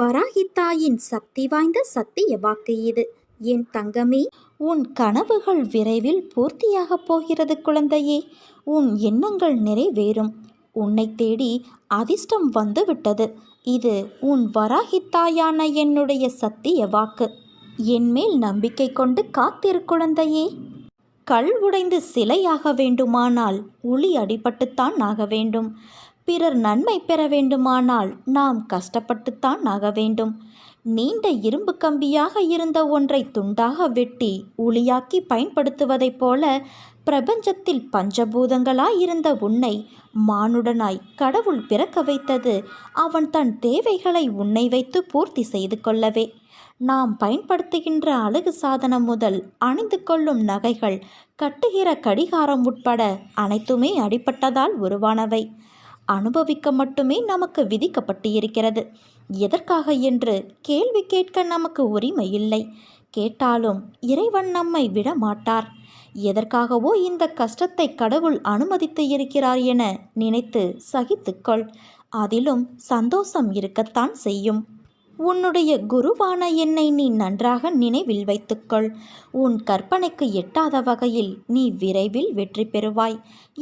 வராகித்தாயின் சக்தி வாய்ந்த சத்திய வாக்கு இது. என் தங்கமே உன் கனவுகள் விரைவில் பூர்த்தியாகப் போகிறது குழந்தையே. உன் எண்ணங்கள் நிறைவேறும். உன்னை தேடி அதிர்ஷ்டம் வந்துவிட்டது. இது உன் வராகித்தாயான என்னுடைய சத்திய வாக்கு. என்மேல் நம்பிக்கை கொண்டு காத்திரு குழந்தையே. கல் உடைந்து சிலையாக வேண்டுமானால் உளி அடிபட்டுத்தான் ஆக வேண்டும். பிறர் நன்மை பெற வேண்டுமானால் நாம் கஷ்டப்பட்டுத்தான் ஆக வேண்டும். நீண்ட இரும்பு கம்பியாக இருந்த ஒன்றை துண்டாக வெட்டி உளியாக்கி பயன்படுத்துவதைப் போல பிரபஞ்சத்தில் பஞ்சபூதங்களாய் இருந்த உன்னை மானுடனாய் கடவுள் பிறக்க வைத்தது அவன் தன் தேவைகளை உன்னை வைத்து பூர்த்தி செய்து கொள்ளவே. நாம் பயன்படுத்துகின்ற அழகு சாதனம் முதல் அணிந்து கொள்ளும் நகைகள் கட்டுகிற கடிகாரம் உட்பட அனைத்துமே அடிப்பட்டதால் உருவானவை. அனுபவிக்க மட்டுமே நமக்கு விதிக்கப்பட்டு இருக்கிறது எதற்காக என்று கேள்வி கேட்க நமக்கு உரிமை இல்லை கேட்டாலும் இறைவன் நம்மை விட மாட்டார் எதற்காகவோ இந்த கஷ்டத்தை கடவுள் அனுமதித்து இருக்கிறார் என நினைத்து சகித்துக்கொள். அதிலும் சந்தோஷம் இருக்கத்தான் செய்யும். உன்னுடைய குருவான என்னை நீ நன்றாக நினைவில் வைத்துக்கொள். உன் கற்பனைக்கு எட்டாத வகையில் நீ விரைவில் வெற்றி பெறுவாய்.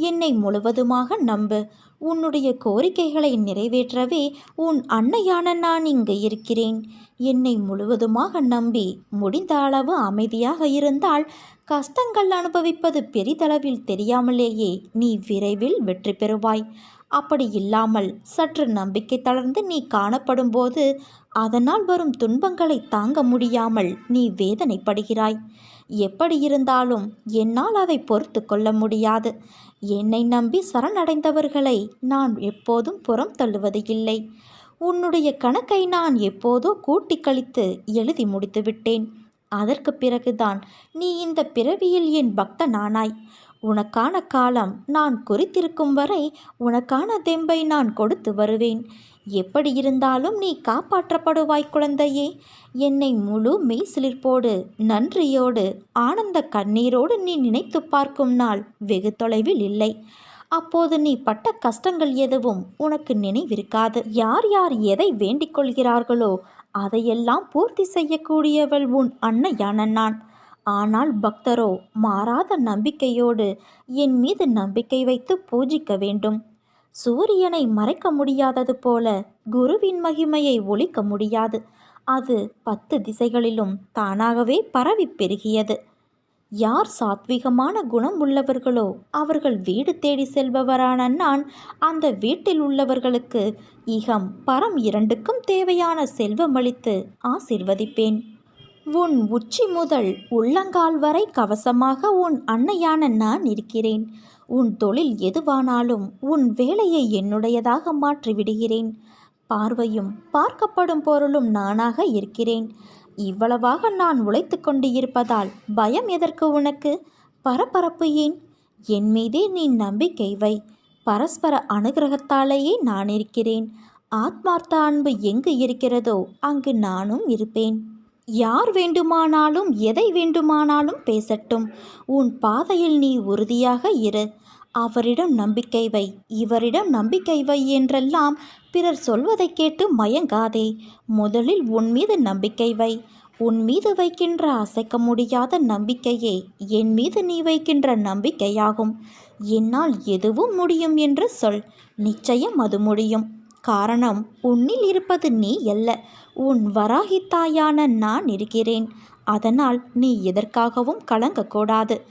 என்னை முழுவதுமாக நம்பு. உன்னுடைய கோரிக்கைகளை நிறைவேற்றவே உன் அன்னையான நான் இங்கு இருக்கிறேன். என்னை முழுவதுமாக நம்பி முடிந்த அளவு அமைதியாக இருந்தால் கஷ்டங்கள் அனுபவிப்பது பெரிதளவில் தெரியாமலேயே நீ விரைவில் வெற்றி பெறுவாய். அப்படி இல்லாமல் சற்று நம்பிக்கை தளர்ந்து நீ காணப்படும்போது அதனால் வரும் துன்பங்களை தாங்க முடியாமல் நீ வேதனைப்படுகிறாய். எப்படி இருந்தாலும் என்னால் அதை பொறுத்து கொள்ள முடியாது. என்னை நம்பி சரணடைந்தவர்களை நான் எப்போதும் புறம் தள்ளுவது இல்லை. உன்னுடைய கணக்கை நான் எப்போதோ கூட்டி கழித்து எழுதி முடித்து விட்டேன். அதற்கு பிறகுதான் நீ இந்த பிறவியில் என் பக்தனானாய். உனக்கான காலம் நான் குறித்திருக்கும் வரை உனக்கான தெம்பை நான் கொடுத்து வருவேன். எப்படி இருந்தாலும் நீ காப்பாற்றப்படுவாய் குழந்தையே. என்னை முழு மெய்சிலிர்ப்போடு நன்றியோடு ஆனந்த கண்ணீரோடு நீ நினைத்து பார்க்கும் நாள் வெகு தொலைவில் இல்லை. அப்போது நீ பட்ட கஷ்டங்கள் எதுவும் உனக்கு நினைவிருக்காது. யார் யார் எதை வேண்டிக் கொள்கிறார்களோ அதையெல்லாம் பூர்த்தி செய்யக்கூடியவள் உன் அன்னையான நான். ஆனால் பக்தரோ மாறாத நம்பிக்கையோடு என் மீது நம்பிக்கை வைத்து பூஜிக்க வேண்டும். சூரியனை மறைக்க முடியாதது போல குருவின் மகிமையை ஒழிக்க முடியாது. அது பத்து திசைகளிலும் தானாகவே பரவி பெருகியது. யார் சாத்விகமான குணம் உள்ளவர்களோ அவர்கள் வீடு தேடி செல்பவரான நான் அந்த வீட்டில் உள்ளவர்களுக்கு இகம் பரம் இரண்டுக்கும் தேவையான செல்வம் அளித்து ஆசிர்வதிப்பேன். உன் உச்சி முதல் உள்ளங்கால் வரை கவசமாக உன் அன்னையான நான் இருக்கிறேன். உன் தொழில் எதுவானாலும் உன் வேலையை என்னுடையதாக மாற்றிவிடுகிறேன். பார்வையும் பார்க்கப்படும் பொருளும் நானாக இருக்கிறேன். இவ்வளவாக நான் உழைத்து கொண்டு இருப்பதால் பயம் எதற்கு உனக்கு? பரபரப்பு ஏன்? என் மீதே நீ நம்பிக்கை வை. பரஸ்பர அனுகிரகத்தாலேயே நான் இருக்கிறேன். ஆத்மார்த்த அன்பு எங்கு இருக்கிறதோ அங்கு நானும் இருப்பேன். யார் வேண்டுமானாலும் எதை வேண்டுமானாலும் பேசட்டும். உன் பாதையில் நீ உறுதியாக இரு. அவரிடம் நம்பிக்கை வை. இவரிடம் நம்பிக்கை வை என்றெல்லாம் பிறர் சொல்வதை கேட்டு மயங்காதே. முதலில் உன் மீது நம்பிக்கை வை. உன் மீது வைக்கின்ற அசைக்க முடியாத நம்பிக்கையே என் மீது நீ வைக்கின்ற நம்பிக்கையாகும். என்னால் எதுவும் முடியும் என்று சொல். நிச்சயம் அது முடியும். காரணம் உன்னில் இருப்பது நீ அல்ல. உன் வராகித்தாயான நான் இருக்கிறேன். அதனால் நீ எதற்காகவும் கலங்கக்கூடாது.